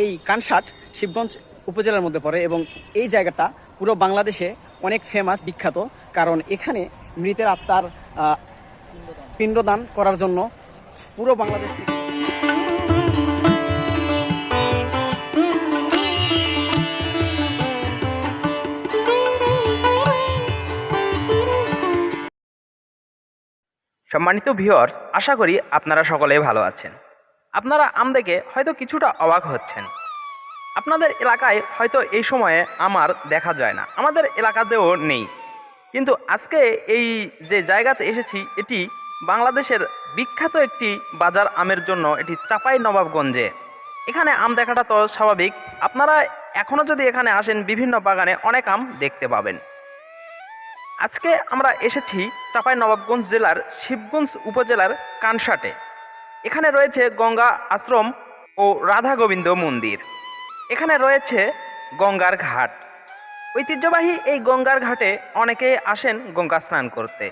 এই কানসাট শিবগঞ্জ উপজেলার মধ্যে পড়ে এবং এই জায়গাটা পুরো বাংলাদেশে অনেক ফেমাস বিখ্যাত। কারণ এখানে মৃতের আত্মার পিণ্ডদান করার জন্য পুরো বাংলাদেশ থেকে সম্মানিত ভিউয়ার্স আশা করি আপনারা সকলে ভালো আছেন। আপনারা আম দেখে হয়তো কিছুটা অবাক হচ্ছেন। আপনাদের এলাকায় হয়তো এই সময়ে আমার দেখা যায় না। আমাদের এলাকাতেও নেই। কিন্তু আজকে এই যে জায়গাতে এসেছি, এটি বাংলাদেশের বিখ্যাত একটি বাজার আমের জন্য, এটি চাপাই নবাবগঞ্জে। এখানে আম দেখাটা তো স্বাভাবিক। আপনারা এখনও যদি এখানে আসেন, বিভিন্ন বাগানে অনেক আম দেখতে পাবেন। আজকে আমরা এসেছি চাপাই নবাবগঞ্জ জেলার শিবগঞ্জ উপজেলার কানসাটে। এখানে রয়েছে গঙ্গা আশ্রম ও রাধা গোবিন্দ মন্দির। এখানে রয়েছে গঙ্গার ঘাট। ঐতিহ্যবাহী এই গঙ্গার ঘাটে অনেকেই আসেন গঙ্গা স্নান করতে।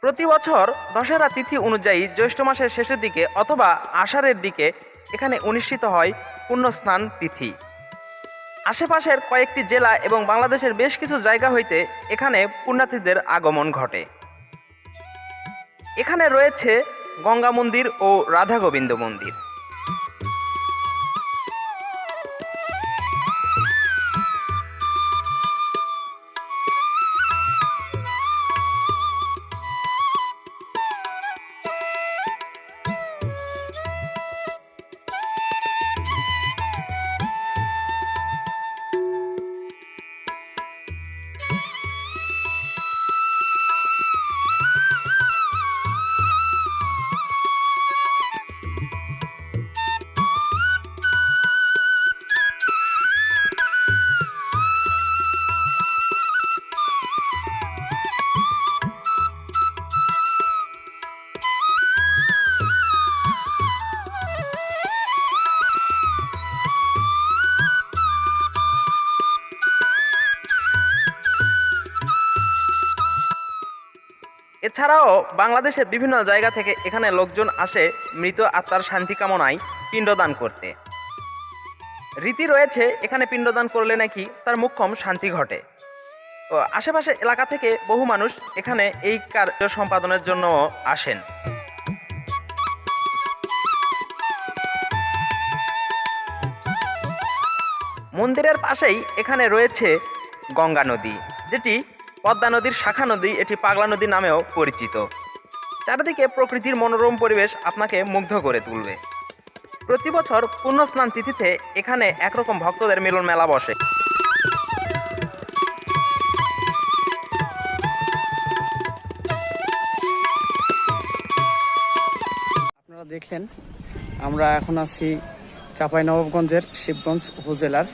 প্রতি বছর দশেরা তিথি অনুযায়ী জ্যৈষ্ঠ মাসের শেষের দিকে অথবা আষাঢ়ের দিকে এখানে অনুষ্ঠিত হয় পুণ্য স্নান তিথি। আশেপাশের কয়েকটি জেলা এবং বাংলাদেশের বেশ কিছু জায়গা হইতে এখানে পুণ্যার্থীদের আগমন ঘটে। এখানে রয়েছে গঙ্গা মন্দির ও রাধা গোবিন্দ মন্দির। এছাড়াও বাংলাদেশের বিভিন্ন জায়গা থেকে এখানে লোকজন আসে মৃত আত্মার শান্তি কামনায় পিণ্ডদান করতে। রীতি রয়েছে, এখানে পিণ্ডদান করলে নাকি তার মুখ্যম শান্তি ঘটে। আশেপাশের এলাকা থেকে বহু মানুষ এখানে এই কার্য সম্পাদনের জন্য আসেন। মন্দিরের পাশেই এখানে রয়েছে গঙ্গা নদী, যেটি পদ্মা নদীর শাখা নদী এটি পাগলা নদী নামেও পরিচিত। চারিদিকে প্রকৃতির মনোরম পরিবেশ আপনাকে মুগ্ধ করে তুলবে। প্রতি বছর পুণ্যস্নান তিথিতে এখানে একরকম ভক্তদের মিলন মেলা বসে। আপনারা দেখলেন, আমরা এখন আছি চাপাই নবাবগঞ্জের শিবগঞ্জ উপজেলার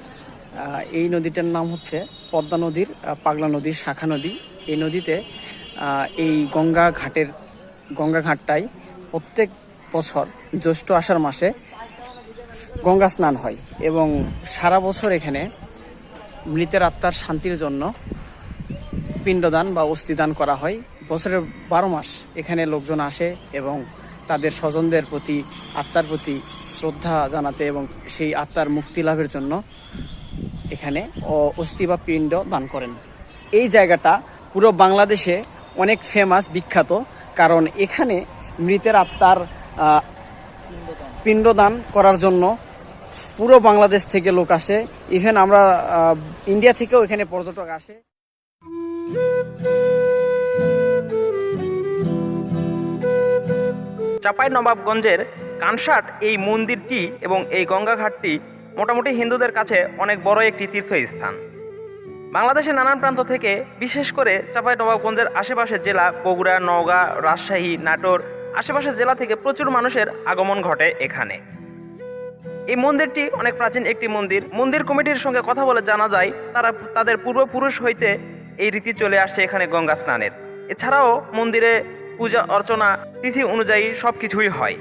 এই নদীটার নাম হচ্ছে পদ্মা নদীর পাগলা নদীর শাখা নদী। এই নদীতে এই গঙ্গা ঘাটের, গঙ্গা ঘাটটাই প্রত্যেক বছর জ্যৈষ্ঠ আষাঢ় মাসে গঙ্গা স্নান হয় এবং সারা বছর এখানে মৃতের আত্মার শান্তির জন্য পিণ্ডদান বা অস্থিদান করা হয়। বছরের বারো মাস এখানে লোকজন আসে এবং তাদের স্বজনদের প্রতি, আত্মার প্রতি শ্রদ্ধা জানাতে এবং সেই আত্মার মুক্তি লাভের জন্য এখানে অস্থি বা পিণ্ড দান করেন। এই জায়গাটা পুরো বাংলাদেশে অনেক ফেমাস বিখ্যাত। কারণ এখানে মৃতের আত্মার পিণ্ডদান করার জন্য পুরো বাংলাদেশ থেকে লোক আসে। ইভেন আমরা ইন্ডিয়া থেকেও এখানে পর্যটক আসে। চাপাই নবাবগঞ্জের কানসাট এই মন্দিরটি এবং এই গঙ্গাঘাটটি মোটামুটি হিন্দুদের কাছে অনেক বড় একটি তীর্থস্থান। বাংলাদেশের নানান প্রান্ত থেকে, বিশেষ করে চাপাই নবাবগঞ্জের আশেপাশের জেলা বগুড়া, নওগাঁ, রাজশাহী, নাটোর, আশেপাশের জেলা থেকে প্রচুর মানুষের আগমন ঘটে এখানে। এই মন্দিরটি অনেক প্রাচীন একটি মন্দির। মন্দির কমিটির সঙ্গে কথা বলে জানা যায়, তারা তাদের পূর্বপুরুষ হইতে এই রীতি চলে আসছে এখানে গঙ্গা স্নানের। এছাড়াও মন্দিরে পূজা, অর্চনা, তিথি অনুযায়ী সব কিছুই হয়।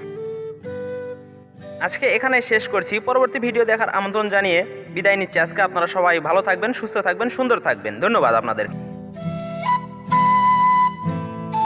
আজকে এখানে শেষ করছি। পরবর্তী ভিডিও দেখার আমন্ত্রণ জানিয়ে বিদায় নিচ্ছি। আজকে আপনারা সবাই ভালো থাকবেন, সুস্থ থাকবেন, সুন্দর থাকবেন। ধন্যবাদ আপনাদের।